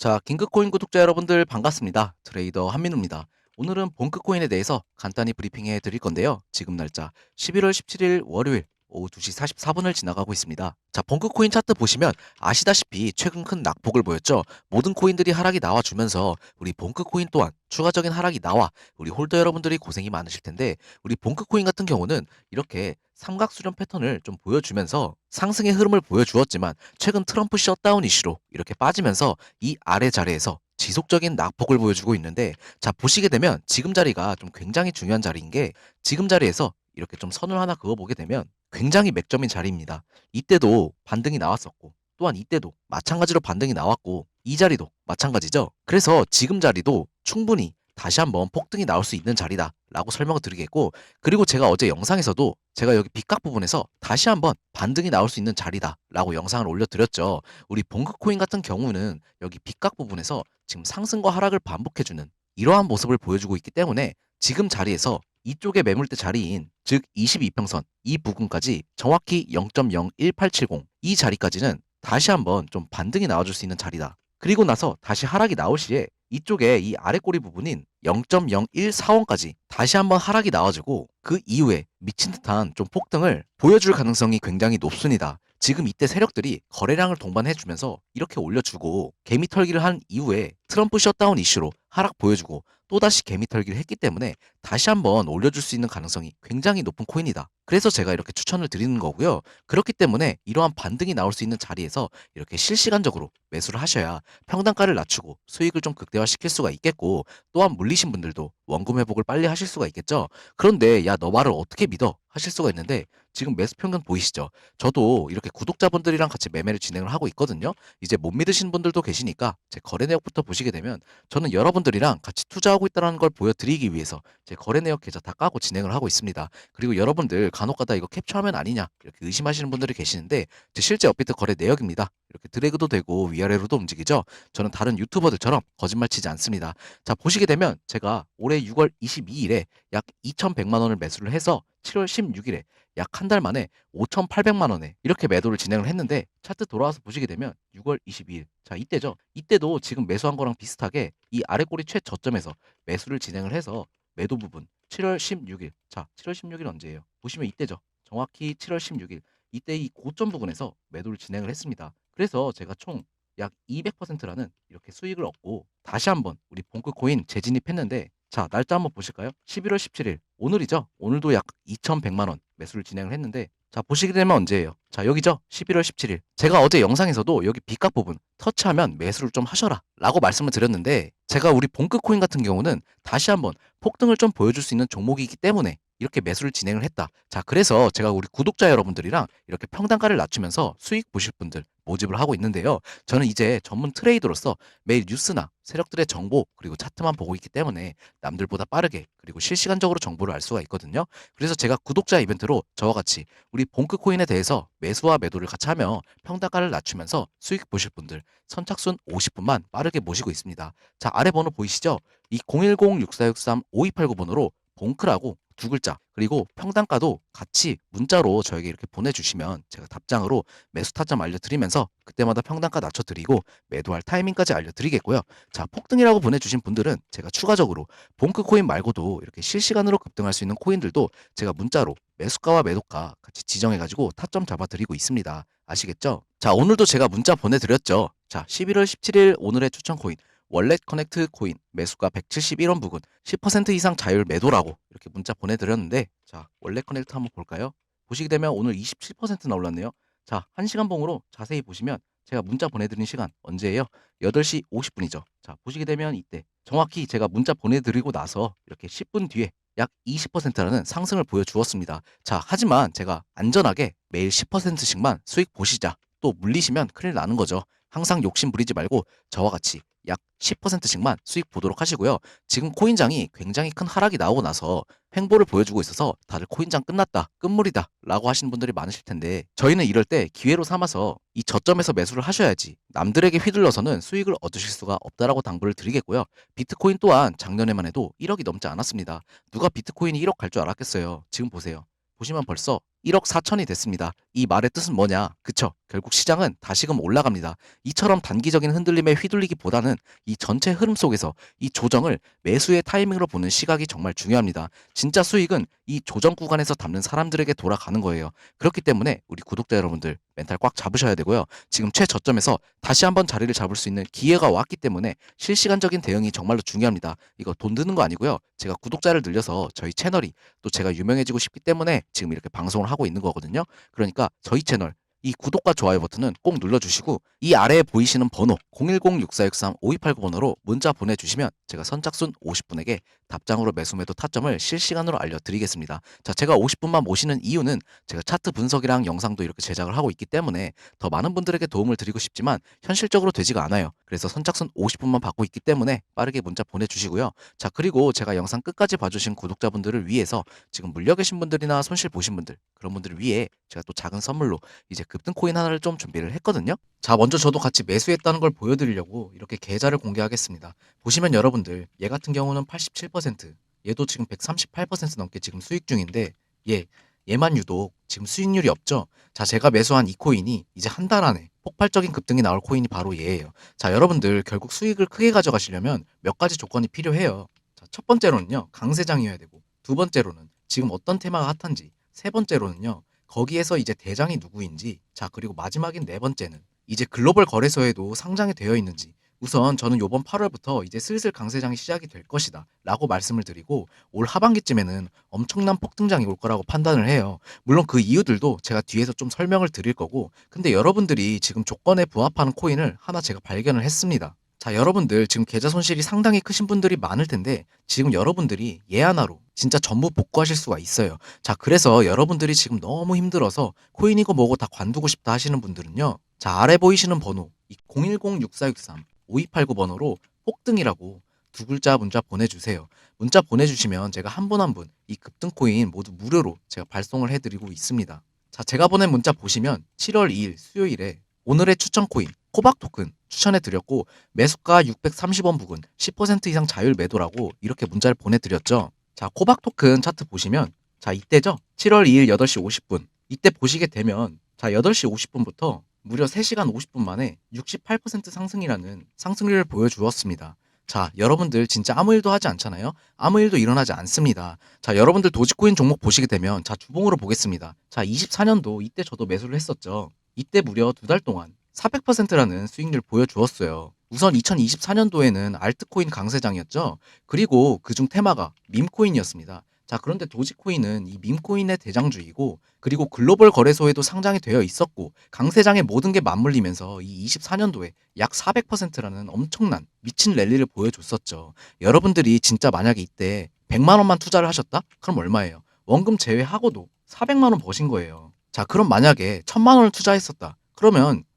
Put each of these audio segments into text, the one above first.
자, 긴급코인 구독자 여러분들 반갑습니다. 트레이더 한민우입니다. 오늘은 본크코인에 대해서 간단히 브리핑해 드릴 건데요. 지금 날짜 11월 17일 월요일 오후 2시 44분을 지나가고 있습니다. 자, 본크코인 차트 보시면 아시다시피 최근 큰 낙폭을 보였죠. 모든 코인들이 하락이 나와주면서 우리 본크코인 또한 추가적인 하락이 나와 우리 홀더 여러분들이 고생이 많으실 텐데 우리 본크코인 같은 경우는 이렇게 삼각수렴 패턴을 좀 보여주면서 상승의 흐름을 보여주었지만 최근 트럼프 셧다운 이슈로 이렇게 빠지면서 이 아래 자리에서 지속적인 낙폭을 보여주고 있는데 자 보시게 되면 지금 자리가 좀 굉장히 중요한 자리인 게 지금 자리에서 이렇게 좀 선을 하나 그어보게 되면 굉장히 맥점인 자리입니다. 이때도 반등이 나왔었고 또한 이때도 마찬가지로 반등이 나왔고 이 자리도 마찬가지죠. 그래서 지금 자리도 충분히 다시 한번 폭등이 나올 수 있는 자리다 라고 설명을 드리겠고 그리고 제가 어제 영상에서도 제가 여기 빗각 부분에서 다시 한번 반등이 나올 수 있는 자리다 라고 영상을 올려드렸죠. 우리 봉크코인 같은 경우는 여기 빗각 부분에서 지금 상승과 하락을 반복해주는 이러한 모습을 보여주고 있기 때문에 지금 자리에서 이쪽의 매물대 자리인 즉 22평선 이 부분까지 정확히 0.01870 이 자리까지는 다시 한번 좀 반등이 나와줄 수 있는 자리다. 그리고 나서 다시 하락이 나올 시에 이쪽에 이 아래 꼬리 부분인 0.014원까지 다시 한번 하락이 나와주고 그 이후에 미친 듯한 좀 폭등을 보여줄 가능성이 굉장히 높습니다. 지금 이때 세력들이 거래량을 동반해주면서 이렇게 올려주고 개미 털기를 한 이후에 트럼프 셧다운 이슈로 하락 보여주고 또다시 개미 털기를 했기 때문에 다시 한번 올려줄 수 있는 가능성이 굉장히 높은 코인이다. 그래서 제가 이렇게 추천을 드리는 거고요. 그렇기 때문에 이러한 반등이 나올 수 있는 자리에서 이렇게 실시간적으로 매수를 하셔야 평단가를 낮추고 수익을 좀 극대화시킬 수가 있겠고 또한 물리신 분들도 원금 회복을 빨리 하실 수가 있겠죠. 그런데 야 너 말을 어떻게 믿어 하실 수가 있는데 지금 매수 평균 보이시죠? 저도 이렇게 구독자분들이랑 같이 매매를 진행을 하고 있거든요. 이제 못 믿으시는 분들도 계시니까 제 거래 내역부터 보시 게 되면 저는 여러분들이랑 같이 투자하고 있다는 걸 보여드리기 위해서 제 거래 내역 계좌 다 까고 진행을 하고 있습니다. 그리고 여러분들 간혹가다 이거 캡처하면 아니냐 이렇게 의심하시는 분들이 계시는데 제 실제 업비트 거래 내역입니다. 이렇게 드래그도 되고 위아래로도 움직이죠. 저는 다른 유튜버들처럼 거짓말 치지 않습니다. 자 보시게 되면 제가 올해 6월 22일에 약 2,100만 원을 매수를 해서 7월 16일에 약 한 달 만에 5,800만 원에 이렇게 매도를 진행을 했는데 차트 돌아와서 보시게 되면 6월 22일 자 이때죠. 이때도 지금 매수한 거랑 비슷하게 이 아래 꼬리 최저점에서 매수를 진행을 해서 매도 부분 7월 16일 자 7월 16일 언제예요? 보시면 이때죠. 정확히 7월 16일 이때 이 고점 부분에서 매도를 진행을 했습니다. 그래서 제가 총 약 200%라는 이렇게 수익을 얻고 다시 한번 우리 본크 코인 재진입했는데 자 날짜 한번 보실까요? 11월 17일 오늘이죠. 오늘도 약 2,100만 원 매수를 진행을 했는데 자 보시게 되면 언제예요? 자 여기죠. 11월 17일 제가 어제 영상에서도 여기 빗값 부분 터치하면 매수를 좀 하셔라 라고 말씀을 드렸는데 제가 우리 본크 코인 같은 경우는 다시 한번 폭등을 좀 보여줄 수 있는 종목이기 때문에 이렇게 매수를 진행을 했다. 자, 그래서 제가 우리 구독자 여러분들이랑 이렇게 평단가를 낮추면서 수익 보실 분들 모집을 하고 있는데요. 저는 이제 전문 트레이더로서 매일 뉴스나 세력들의 정보 그리고 차트만 보고 있기 때문에 남들보다 빠르게 그리고 실시간적으로 정보를 알 수가 있거든요. 그래서 제가 구독자 이벤트로 저와 같이 우리 본크 코인에 대해서 매수와 매도를 같이 하며 평단가를 낮추면서 수익 보실 분들 선착순 50분만 빠르게 모시고 있습니다. 자, 아래 번호 보이시죠? 이 010-6463-5289번호로 봉크라고 두 글자 그리고 평단가도 같이 문자로 저에게 이렇게 보내주시면 제가 답장으로 매수 타점 알려드리면서 그때마다 평단가 낮춰드리고 매도할 타이밍까지 알려드리겠고요. 자 폭등이라고 보내주신 분들은 제가 추가적으로 봉크 코인 말고도 이렇게 실시간으로 급등할 수 있는 코인들도 제가 문자로 매수가와 매도가 같이 지정해가지고 타점 잡아드리고 있습니다. 아시겠죠? 자 오늘도 제가 문자 보내드렸죠. 자 11월 17일 오늘의 추천 코인 월렛 커넥트 코인 매수가 171원 부근 10% 이상 자율 매도라고 이렇게 문자 보내드렸는데 자 월렛 커넥트 한번 볼까요? 보시게 되면 오늘 27%나 올랐네요. 자 1시간 봉으로 자세히 보시면 제가 문자 보내드린 시간 언제예요? 8시 50분이죠. 자 보시게 되면 이때 정확히 제가 문자 보내드리고 나서 이렇게 10분 뒤에 약 20%라는 상승을 보여주었습니다. 자 하지만 제가 안전하게 매일 10%씩만 수익 보시자 또 물리시면 큰일 나는 거죠. 항상 욕심 부리지 말고 저와 같이 약 10%씩만 수익 보도록 하시고요. 지금 코인장이 굉장히 큰 하락이 나오고 나서 횡보를 보여주고 있어서 다들 코인장 끝났다, 끝물이다 라고 하시는 분들이 많으실 텐데 저희는 이럴 때 기회로 삼아서 이 저점에서 매수를 하셔야지 남들에게 휘둘러서는 수익을 얻으실 수가 없다라고 당부를 드리겠고요. 비트코인 또한 작년에만 해도 1억이 넘지 않았습니다. 누가 비트코인이 1억 갈 줄 알았겠어요. 지금 보세요. 보시면 벌써 1억 4천이 됐습니다. 이 말의 뜻은 뭐냐? 그쵸. 결국 시장은 다시금 올라갑니다. 이처럼 단기적인 흔들림에 휘둘리기보다는 이 전체 흐름 속에서 이 조정을 매수의 타이밍으로 보는 시각이 정말 중요합니다. 진짜 수익은 이 조정 구간에서 담는 사람들에게 돌아가는 거예요. 그렇기 때문에 우리 구독자 여러분들 멘탈 꽉 잡으셔야 되고요. 지금 최저점에서 다시 한번 자리를 잡을 수 있는 기회가 왔기 때문에 실시간적인 대응이 정말로 중요합니다. 이거 돈 드는 거 아니고요. 제가 구독자를 늘려서 저희 채널이 또 제가 유명해지고 싶기 때문에 지금 이렇게 방송을 하고 있는 거거든요. 그러니까 저희 채널 이 구독과 좋아요 버튼은 꼭 눌러주시고 이 아래에 보이시는 번호 010-6463-5289 번호로 문자 보내주시면 제가 선착순 50분에게 답장으로 매수매도 타점을 실시간으로 알려드리겠습니다. 자, 제가 50분만 모시는 이유는 제가 차트 분석이랑 영상도 이렇게 제작을 하고 있기 때문에 더 많은 분들에게 도움을 드리고 싶지만 현실적으로 되지가 않아요. 그래서 선착순 50분만 받고 있기 때문에 빠르게 문자 보내주시고요. 자, 그리고 제가 영상 끝까지 봐주신 구독자분들을 위해서 지금 물려 계신 분들이나 손실 보신 분들 그런 분들을 위해 제가 또 작은 선물로 이제 급등 코인 하나를 좀 준비를 했거든요. 자, 먼저 저도 같이 매수했다는 걸 보여드리려고 이렇게 계좌를 공개하겠습니다. 보시면 여러분들 얘 같은 경우는 87%, 얘도 지금 138% 넘게 지금 수익 중인데 얘 얘만 유독 지금 수익률이 없죠. 자, 제가 매수한 이 코인이 이제 한 달 안에 폭발적인 급등이 나올 코인이 바로 얘예요. 자, 여러분들 결국 수익을 크게 가져가시려면 몇 가지 조건이 필요해요. 자, 첫 번째로는요, 강세장이어야 되고, 두 번째로는 지금 어떤 테마가 핫한지, 세 번째로는요, 거기에서 이제 대장이 누구인지, 자, 그리고 마지막인 네 번째는 이제 글로벌 거래소에도 상장이 되어 있는지, 우선 저는 요번 8월부터 이제 슬슬 강세장이 시작이 될 것이다 라고 말씀을 드리고 올 하반기쯤에는 엄청난 폭등장이 올 거라고 판단을 해요. 물론 그 이유들도 제가 뒤에서 좀 설명을 드릴 거고 근데 여러분들이 지금 조건에 부합하는 코인을 하나 제가 발견을 했습니다. 자 여러분들 지금 계좌 손실이 상당히 크신 분들이 많을 텐데 지금 여러분들이 얘 하나로 진짜 전부 복구하실 수가 있어요. 자 그래서 여러분들이 지금 너무 힘들어서 코인이고 뭐고 다 관두고 싶다 하시는 분들은요. 자 아래 보이시는 번호 010-6463 5289 번호로 폭등이라고 두 글자 문자 보내주세요. 문자 보내주시면 제가 한 분 한 분 이 급등 코인 모두 무료로 제가 발송을 해드리고 있습니다. 자, 제가 보낸 문자 보시면 7월 2일 수요일에 오늘의 추천 코인 코박 토큰 추천해 드렸고 매수가 630원 부근 10% 이상 자율 매도라고 이렇게 문자를 보내드렸죠. 자, 코박 토큰 차트 보시면 자, 이때죠. 7월 2일 8시 50분. 이때 보시게 되면 자, 8시 50분부터 무려 3시간 50분 만에 68% 상승이라는 상승률을 보여주었습니다. 자, 여러분들 진짜 아무 일도 하지 않잖아요? 아무 일도 일어나지 않습니다. 자, 여러분들 도지코인 종목 보시게 되면 자, 주봉으로 보겠습니다. 자, 24년도 이때 저도 매수를 했었죠. 이때 무려 두 달 동안 400%라는 수익률 보여주었어요. 우선 2024년도에는 알트코인 강세장이었죠. 그리고 그중 테마가 밈코인이었습니다. 자, 그런데 도지코인은 이 밈코인의 대장주이고, 그리고 글로벌 거래소에도 상장이 되어 있었고, 강세장의 모든 게 맞물리면서 이 24년도에 약 400%라는 엄청난 미친 랠리를 보여줬었죠. 여러분들이 진짜 만약에 이때 100만 원만 투자를 하셨다? 그럼 얼마예요? 원금 제외하고도 400만 원 버신 거예요. 자, 그럼 만약에 1000만 원을 투자했었다. 그러면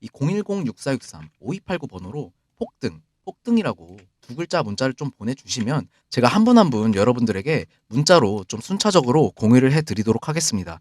이 010-6463-5289 번호로 폭등, 폭등이라고 두 글자 문자를 좀 보내주시면 제가 한 분 한 분 여러분들에게 문자로 좀 순차적으로 공유를 해드리도록 하겠습니다.